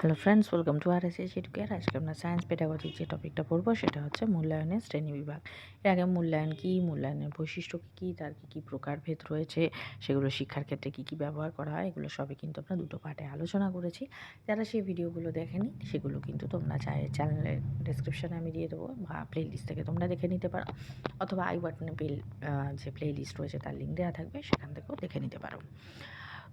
Hello friends welcome to R S S Educare আজকে আমরা science পেডাগজির যে টপিকটা পড়ব, সেটা হচ্ছে মূল্যায়নের শ্রেণি বিভাগ। এর আগে মূল্যায়ন কী, মূল্যায়নের বৈশিষ্ট্য কী কী, তার কী কী প্রকারভেদ রয়েছে, সেগুলো শিক্ষার ক্ষেত্রে কী কী ব্যবহার করা হয়, এগুলো সবই কিন্তু আমরা দুটো পার্টে আলোচনা করেছি। যারা সেই ভিডিওগুলো দেখেনি, সেগুলো কিন্তু তোমরা চাই চ্যানেলের ডিসক্রিপশানে আমি দিয়ে দেবো, বা প্লে লিস্ট থেকে তোমরা দেখে নিতে পারো, অথবা আই বাটনে প্লে যে প্লে লিস্ট রয়েছে, তার লিঙ্ক দেওয়া থাকবে, সেখান থেকেও দেখে নিতে পারো।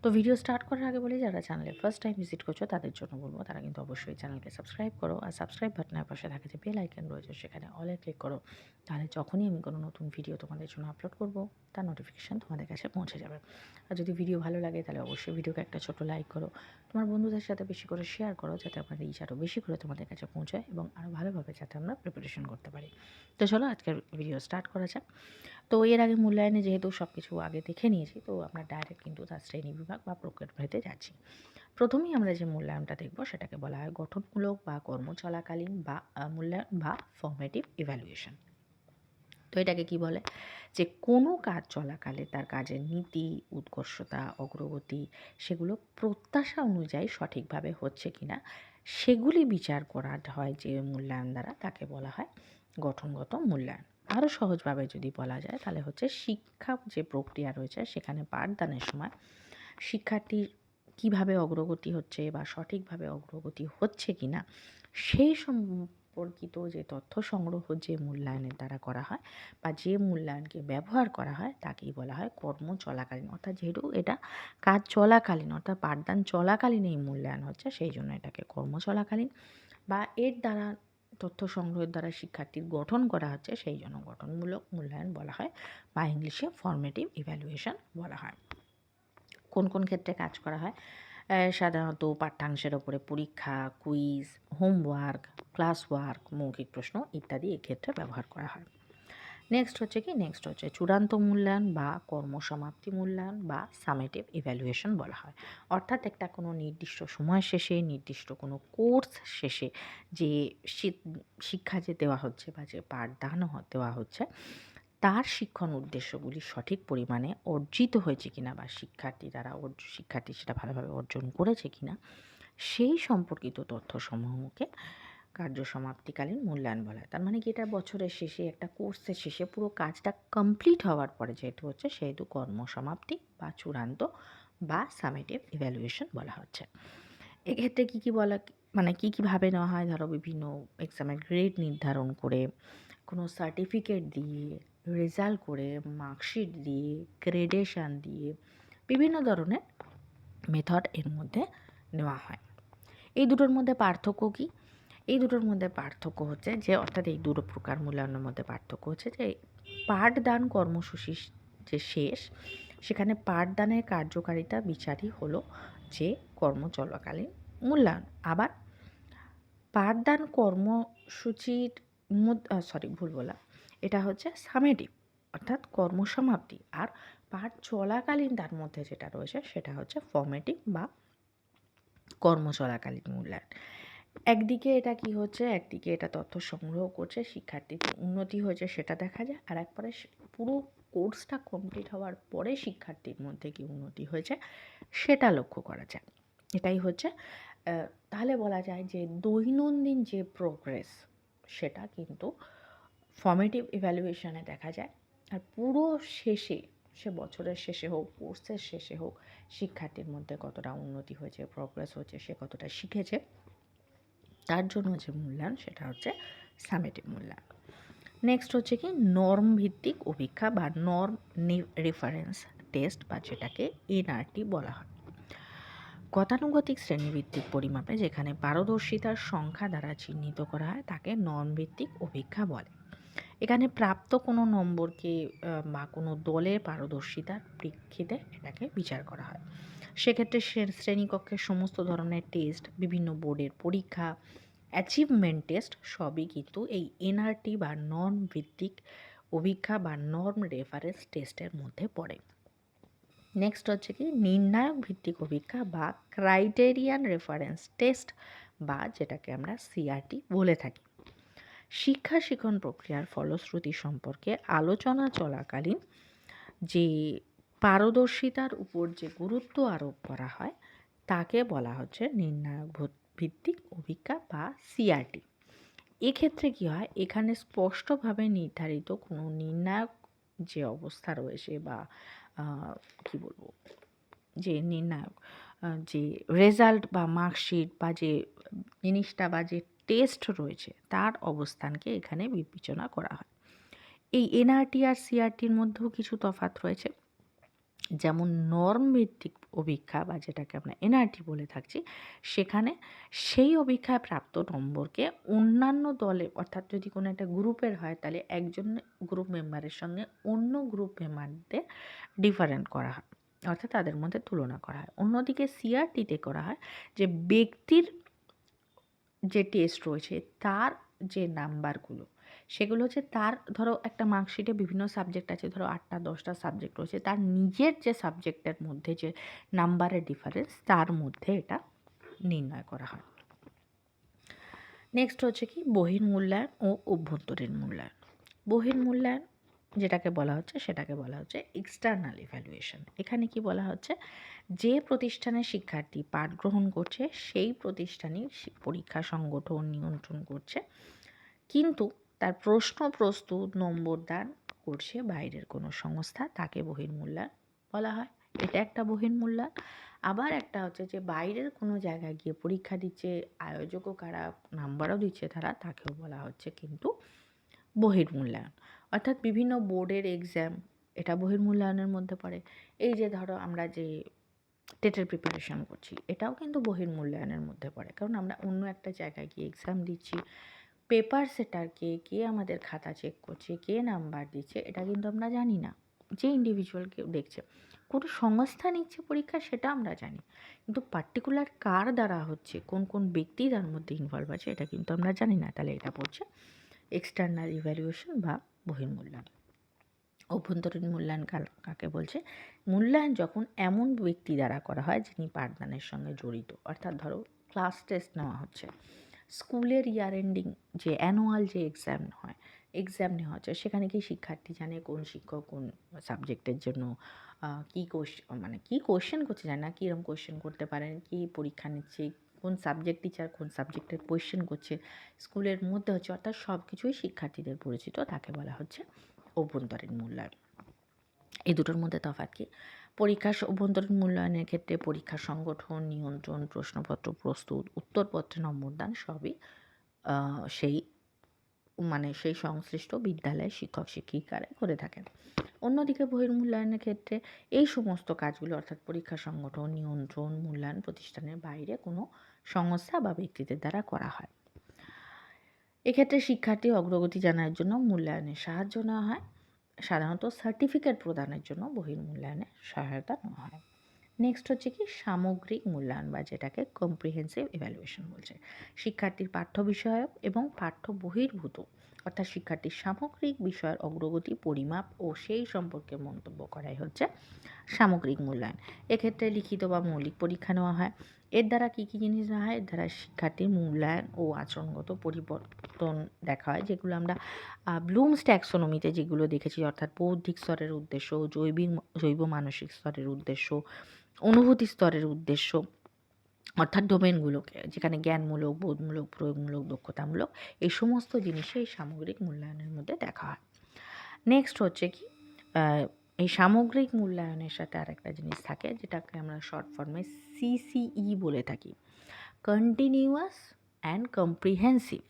তো ভিডিও স্টার্ট করার আগে বলি, যারা চ্যানেলে ফার্স্ট টাইম ভিজিট করছ, তাদের জন্য বলব, তারা কিন্তু অবশ্যই চ্যানেলকে সাবস্ক্রাইব করো আর সাবস্ক্রাইব বাটনের পাশে থাকে যে বেল আইকন রয়েছে, সেখানে অলে ক্লিক করো। তাহলে যখনই আমি কোনো নতুন ভিডিও তোমাদের জন্য আপলোড করব, তার নোটিফিকেশান তোমাদের কাছে পৌঁছে যাবে। আর যদি ভিডিও ভালো লাগে, তাহলে অবশ্যই ভিডিওকে একটা ছোটো লাইক করো। তোমার বন্ধুদের সাথে বেশি করে শেয়ার করো, যাতে আমার রিচ আরও বেশি করে তোমাদের কাছে পৌঁছায় এবং আরও ভালোভাবে যাতে আমরা প্রিপারেশন করতে পারি। তো চলো, আজকের ভিডিও স্টার্ট করা যাক। তো এর আগে মূল্যায়নে যেহেতু সব কিছু আগে দেখে নিয়েছি, তো আমরা ডাইরেক্ট কিন্তু তার শ্রেণি বা প্রকারভেদে যাচ্ছি। প্রথমেই আমরা যে মূল্যায়নটা দেখব সেটাকে বলা হয় গঠনমূলক বা কর্ম চলাকালীন বা মূল্যায়ন বা ফর্মেটিভ ইভ্যালুয়েশন তো এটাকে কি বলে? যে কোনো কাজ চলাকালে তার কাজের নীতি, উৎকর্ষতা, অগ্রগতি সেগুলো প্রত্যাশা অনুযায়ী সঠিকভাবে হচ্ছে কিনা সেগুলি বিচার করা হয় যে মূল্যায়ন দ্বারা তাকে বলা হয় গঠনগত মূল্যায়ন। আরও সহজভাবে যদি বলা যায় তাহলে হচ্ছে শিক্ষা যে প্রক্রিয়া রয়েছে সেখানে পাঠদানের সময় শিক্ষার্থীর কীভাবে অগ্রগতি হচ্ছে বা সঠিকভাবে অগ্রগতি হচ্ছে কি না সেই সম্পর্কিত যে তথ্য সংগ্রহ যে মূল্যায়নের দ্বারা করা হয় বা যে মূল্যায়নকে ব্যবহার করা হয় তাকেই বলা হয় কর্ম চলাকালীন। অর্থাৎ যেহেতু এটা কাজ চলাকালীন, অর্থাৎ পাঠদান চলাকালীন এই মূল্যায়ন হচ্ছে, সেই জন্য এটাকে কর্ম চলাকালীন বা এর দ্বারা, তথ্য সংগ্রহের দ্বারা শিক্ষার্থীর গঠন করা হচ্ছে, সেই জন্য গঠনমূলক মূল্যায়ন বলা হয় বা ইংলিশে ফর্মেটিভ ইভ্যালুয়েশন বলা হয়। কোন কোন ক্ষেত্রে কাজ করা হয়? সাধারণত পাঠ্যাংশের ওপরে পরীক্ষা, কুইজ, হোমওয়ার্ক ক্লাস ওয়ার্ক মৌখিক প্রশ্ন ইত্যাদি এক্ষেত্রে ব্যবহার করা হয়। নেক্সট হচ্ছে কি? নেক্সট হচ্ছে চূড়ান্ত মূল্যায়ন বা কর্মসমাপ্তি মূল্যায়ন বা সামেটিভ ইভ্যালুয়েশন বলা হয়। অর্থাৎ একটা কোনো নির্দিষ্ট সময় শেষে, নির্দিষ্ট কোনো কোর্স শেষে যে শিক্ষা যে দেওয়া হচ্ছে বা যে পাঠদান দেওয়া হচ্ছে তার শিক্ষণ উদ্দেশ্যগুলি সঠিক পরিমাণে অর্জিত হয়েছে কিনা বা শিক্ষার্থী দ্বারা শিক্ষার্থী সেটা ভালোভাবে অর্জন করেছে কিনা, সেই সম্পর্কিত তথ্যসমূহকে কার্য সমাপ্তিকালীন মূল্যায়ন বলা হয়। তার মানে কি এটা বছরের শেষে একটা কোর্সের শেষে পুরো কাজটা কমপ্লিট হওয়ার পরে যেহেতু হচ্ছে সেহেতু কর্মসমাপ্তি বা চূড়ান্ত বা সামেটিভ ইভ্যালুয়েশন বলা হচ্ছে। এক্ষেত্রে কী কী বলা মানে কী কীভাবে নেওয়া হয়? ধরো বিভিন্ন এক্সামের গ্রেড নির্ধারণ করে কোনো সার্টিফিকেট দিয়ে রেজাল্ট করে মার্কশিট দিয়ে গ্রেডেশান দিয়ে বিভিন্ন ধরনের মেথড এর মধ্যে নেওয়া হয়। এই দুটোর মধ্যে পার্থক্য কী? এই দুটোর মধ্যে পার্থক্য হচ্ছে যে, অর্থাৎ এই দুটো প্রকার মূল্যায়নের মধ্যে পার্থক্য হচ্ছে যে, পাঠদান কর্মসূচি যে শেষ, সেখানে পাঠদানের কার্যকারিতা বিচারই হলো যে কর্ম চলাকালীন মূল্যায়ন। আবার পাঠদান কর্মসূচির সরি ভুল বলা এটা হচ্ছে সামেটিভ অর্থাৎ কর্মসমাপ্তি। আর পাঠ চলাকালীন তার মধ্যে যেটা রয়েছে, সেটা হচ্ছে ফর্মেটিভ বা কর্ম চলাকালীন মূল্যায়ন। একদিকে এটা কি হচ্ছে, একদিকে এটা তথ্য সংগ্রহ করছে শিক্ষার্থীর উন্নতি হয়েছে সেটা দেখা যায়। আর একবারে পুরো কোর্সটা কমপ্লিট হওয়ার পরে শিক্ষার্থীর মধ্যে কি উন্নতি হয়েছে, সেটা লক্ষ্য করা যায়। এটাই হচ্ছে তাহলে বলা যায় যে দৈনন্দিন যে প্রোগ্রেস সেটা কিন্তু ফর্মেটিভ ইভ্যালুয়েশনে দেখা যায়। আর পুরো শেষে, সে বছরের শেষে হোক কোর্সের শেষে হোক, শিক্ষার্থীর মধ্যে কতটা উন্নতি হয়েছে প্রোগ্রেস হয়েছে, সে কতটা শিখেছে, তার জন্য যে মূল্যায়ন, সেটা হচ্ছে সামেটিভ মূল্যায়ন। নেক্সট হচ্ছে কি নর্ম ভিত্তিক অভিক্ষা বা নর্ম রেফারেন্স টেস্ট বা যেটাকে এনআরটি বলা হয়। গতানুগতিক শ্রেণীভিত্তিক পরিমাপে যেখানে পারদর্শিতার সংখ্যা দ্বারা চিহ্নিত করা হয়, তাকে নর্ম ভিত্তিক অভিক্ষা বলে। এখানে প্রাপ্ত কোনো নম্বরকে বা কোনো দলের পারদর্শিতার প্রেক্ষিতে এটাকে বিচার করা হয়। সেক্ষেত্রে শ্রেণীকক্ষের সমস্ত ধরনের টেস্ট, বিভিন্ন বোর্ডের পরীক্ষা, অ্যাচিভমেন্ট টেস্ট সবই কিন্তু এই এনআরটি বা নর্ম ভিত্তিক অভিক্ষা বা নর্ম রেফারেন্স টেস্টের মধ্যে পড়ে। নেক্সট হচ্ছে কি, নির্ণায়ক ভিত্তিক অভিক্ষা বা ক্রাইটেরিয়ান রেফারেন্স টেস্ট বা যেটাকে আমরা সিআরটি বলে থাকি। শিক্ষা শিক্ষণ প্রক্রিয়ার ফলশ্রুতি সম্পর্কে আলোচনা চলাকালীন যে পারদর্শিতার উপর যে গুরুত্ব আরোপ করা হয়, তাকে বলা হচ্ছে নির্ণায়ক ভিত্তিক অভিজ্ঞা বা সিআরটি এক্ষেত্রে কী হয়, এখানে স্পষ্টভাবে নির্ধারিত কোনো নির্ণায়ক যে অবস্থা রয়েছে বা কি বলব, যে নির্ণায়ক যে রেজাল্ট বা মার্কশিট বা যে জিনিসটা বা যে টেস্ট রয়েছে, তার অবস্থানকে এখানে বিবেচনা করা হয়। এই এনআরটি আর সিআরটির মধ্যেও কিছু তফাত রয়েছে। যেমন নর্ম ভিত্তিক অভিক্ষা বা যেটাকে আমরা এনআরটি বলে থাকছি, সেখানে সেই অভিক্ষায় প্রাপ্ত নম্বরকে অন্যান্য দলে, অর্থাৎ যদি কোনো একটা গ্রুপের হয়, তাহলে একজন গ্রুপ মেম্বারের সঙ্গে অন্য গ্রুপ মেম্বারদের ডিফারেন্ট করা হয়, অর্থাৎ তাদের মধ্যে তুলনা করা হয়। অন্যদিকে সিআরটিতে করা হয় যে ব্যক্তির যে টেস্ট রয়েছে, তার যে নাম্বারগুলো সেগুলো হচ্ছে তার, ধরো একটা মার্কশিটে বিভিন্ন সাবজেক্ট আছে, ধরো আটটা, দশটা সাবজেক্ট রয়েছে, তার নিজের যে সাবজেক্টের মধ্যে যে নাম্বারের ডিফারেন্স তার মধ্যে এটা নির্ণয় করা হয়। নেক্সট হচ্ছে কি? বহির্মূল্যায়ন ও অভ্যন্তরীণ মূল্যায়ন। বহির্মূল্যায়ন যেটাকে বলা হচ্ছে, সেটাকে বলা হচ্ছে এক্সটার্নাল ইভ্যালুয়েশন এখানে কি বলা হচ্ছে? যে প্রতিষ্ঠানে শিক্ষার্থী পাঠ গ্রহণ করছে, সেই প্রতিষ্ঠানই পরীক্ষা সংগঠন নিয়ন্ত্রণ করছে। কিন্তু তার প্রশ্ন প্রস্তুত নম্বর দান করছে বাইরের কোনো সংস্থা, তাকে বহির্মূল্যায়ন বলা হয়। এটা একটা বহির্মূল্যায়ন। আবার একটা হচ্ছে যে বাইরের কোনো জায়গায় গিয়ে পরীক্ষা দিচ্ছে, আয়োজকও কারা নাম্বারও দিচ্ছে তারা, তাকেও বলা হচ্ছে কিন্তু বহির্মূল্যায়ন। অর্থাৎ বিভিন্ন বোর্ডের এক্সাম এটা বহির্মূল্যায়নের মধ্যে পড়ে। এই যে ধরো আমরা যে টেটের প্রিপারেশন করছি, এটাও কিন্তু বহির্মূল্যায়নের মধ্যে পড়ে। কারণ আমরা অন্য একটা জায়গায় গিয়ে এক্সাম দিচ্ছি পেপার সেটারকে কে কে আমাদের খাতা চেক করছে, কে নাম্বার দিচ্ছে, এটা কিন্তু আমরা জানি না। যে ইন্ডিভিজুয়াল কেউ দেখছে, কোনো সংস্থা নিচ্ছে পরীক্ষা সেটা আমরা জানি। কিন্তু পার্টিকুলার কার দ্বারা হচ্ছে, কোন কোন ব্যক্তি তার মধ্যে ইনভলভ আছে, এটা কিন্তু আমরা জানি না। তাহলে এটা পড়ছে এক্সটার্নাল ইভ্যালুয়েশন বা বহির্মূল্যায়ন। অভ্যন্তরীণ মূল্যায়ন কাকে বলছে? মূল্যায়ন যখন এমন ব্যক্তি দ্বারা করা হয়, যিনি পাঠদানের সঙ্গে জড়িত। অর্থাৎ ধরো ক্লাস টেস্ট নেওয়া হচ্ছে। স্কুলের ইয়ার এন্ডিং যে অ্যানুয়াল যে এক্সাম হয় এক্সাম নেওয়া হচ্ছে, সেখানে কি শিক্ষার্থী জানে কোন শিক্ষক কোন সাবজেক্টের জন্য কী কোশ্চেন মানে কী কোশ্চেন করছে জানে না কীরকম কোশ্চেন করতে পারেন কী পরীক্ষা নিচ্ছে, কোন সাবজেক্ট টিচার কোন সাবজেক্টের কোশ্চেন করছে, স্কুলের মধ্যে হচ্ছে অর্থাৎ সব কিছুই শিক্ষার্থীদের পরিচিত, তাকে বলা হচ্ছে অভ্যন্তরীণ মূল্যায়ন। এই দুটোর মধ্যে তফাৎ কি? পরীক্ষা অভ্যন্তরীণ মূল্যায়নের ক্ষেত্রে পরীক্ষা সংগঠন, নিয়ন্ত্রণ, প্রশ্নপত্র, প্রস্তুত, উত্তরপত্রে, নম্বরদান সবই সেই মানে সেই সংশ্লিষ্ট বিদ্যালয়ের শিক্ষক শিক্ষিকারা করে থাকেন। অন্যদিকে বহির্মূল্যায়নের ক্ষেত্রে এই সমস্ত কাজগুলো, অর্থাৎ পরীক্ষা সংগঠন, নিয়ন্ত্রণ, মূল্যায়ন প্রতিষ্ঠানের বাইরে কোনো সংস্থা বা ব্যক্তিদের দ্বারা করা হয়। এক্ষেত্রে শিক্ষার্থী অগ্রগতি জানার জন্য মূল্যায়নের সাহায্য নেওয়া হয়। সাধারণত সার্টিফিকেট প্রদানের জন্য বহির্মূল্যায়নে সহায়তা নেওয়া হয়। নেক্সট হচ্ছে কি, সামগ্রিক মূল্যায়ন বা যেটাকে কম্প্রিহেন্সিভ ইভ্যালুয়েশন বলছে। শিক্ষার্থীর পাঠ্য বিষয়ক এবং পাঠ্য বহির্ভূত অর্থাৎ শিক্ষার্থীর সামগ্রিক বিষয়ের অগ্রগতি, পরিমাপ ও সেই সম্পর্কে মন্তব্য করাই হচ্ছে সামগ্রিক মূল্যায়ন। এক্ষেত্রে লিখিত বা মৌলিক পরীক্ষা নেওয়া হয়। এর দ্বারা কী কী জিনিস নেওয়া হয়? এর দ্বারা শিক্ষার্থীর মূল্যায়ন ও আচরণগত পরিবর্তন দেখা হয়, যেগুলো আমরা ব্লুমস ট্যাক্সোনমিতে যেগুলো দেখেছি, অর্থাৎ বৌদ্ধিক স্তরের উদ্দেশ্য, জৈবিক, জৈব মানসিক স্তরের উদ্দেশ্য, অনুভূতি স্তরের উদ্দেশ্য অর্থাৎ ডোমেনগুলোকে, যেখানে জ্ঞানমূলক, বোধমূলক, প্রয়োগমূলক, দক্ষতামূলক, এই সমস্ত জিনিসই এই সামগ্রিক মূল্যায়নের মধ্যে দেখা হয়। নেক্সট হচ্ছে কি? এই সামগ্রিক মূল্যায়নের সাথে আরেকটা জিনিস থাকে, যেটাকে আমরা শর্ট ফর্মে সিসিই বলে থাকি। কন্টিনিউয়াস অ্যান্ড কম্প্রিহেন্সিভ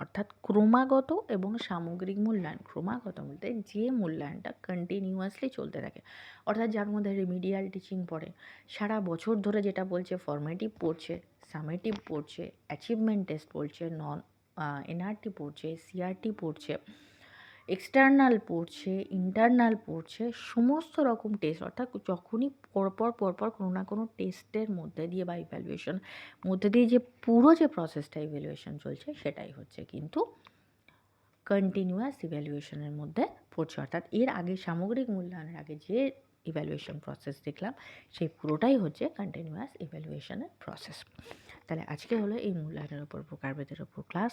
অর্থাৎ ক্রমাগত এবং সামগ্রিক মূল্যায়ন, ক্রমাগত বলতে যে মূল্যায়নটা কন্টিনিউয়াসলি চলতে থাকে। অর্থাৎ যার মধ্যে রিমিডিয়াল টিচিং পড়ে, সারা বছর ধরে যেটা বলছে ফর্মেটিভ পড়ছে সামেটিভ পড়ছে অ্যাচিভমেন্ট টেস্ট পড়ছে নন এনআরটি পড়ছে সিআরটি পড়ছে এক্সটার্নাল পড়ছে ইন্টারনাল পড়ছে, সমস্ত রকম টেস্ট অর্থাৎ যখনই পরপর পরপর কোনো না কোনো টেস্টের মধ্যে দিয়ে বা ইভ্যালুয়েশন মধ্যে দিয়ে যে পুরো যে প্রসেসটা ইভ্যালুয়েশন চলছে সেটাই হচ্ছে কিন্তু কন্টিনিউয়াস ইভ্যালুয়েশনের মধ্যে পড়ছে। অর্থাৎ এর আগে সামগ্রিক মূল্যায়নের আগে যে ইভ্যালুয়েশন প্রসেস দেখলাম, সেই পুরোটাই হচ্ছে কন্টিনিউয়াস ইভ্যালুয়েশনের প্রসেস তাহলে আজকে হলো এই মূল্যায়নের ওপর প্রকারভেদের ওপর ক্লাস